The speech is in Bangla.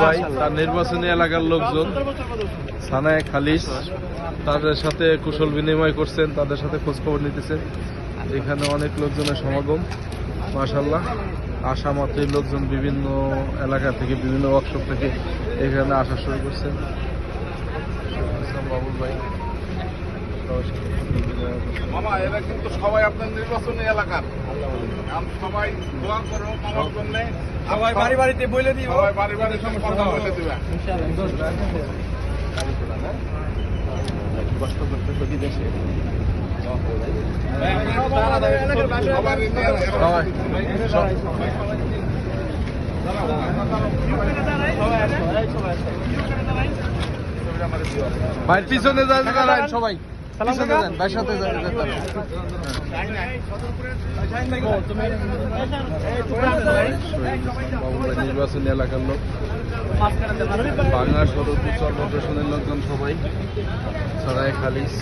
ভাই তার নির্বাচনী এলাকার লোকজন সানায় খালিস তাদের সাথে কুশল বিনিময় করছেন তাদের সাথে খোঁজখবর নিতেছেন এখানে অনেক লোকজনের সমাগম মাশাল্লাহ। আসা মাত্রই লোকজন বিভিন্ন এলাকা থেকে বিভিন্ন ওয়ার্কশপ থেকে এখানে আসা শুরু করছেন বাবুল ভাই। মামা এরা কিন্তু সবাই আপনার নির্বাচনী এলাকার। সবাই দোয়া করো মামার জন্য সবাই বাড়ি বাড়িতে বলে দিই সবাই বাড়ি বাড়ি কথা বলে দিবে। কষ্ট করতেছে বিদেশে সবার সবাই। পিছনে যান সবাই। নির্বাচনী এলাকার লোক বাংলা সদর উচ্চ প্রদর্শনের লোকজন সবাই সরাই খালিস।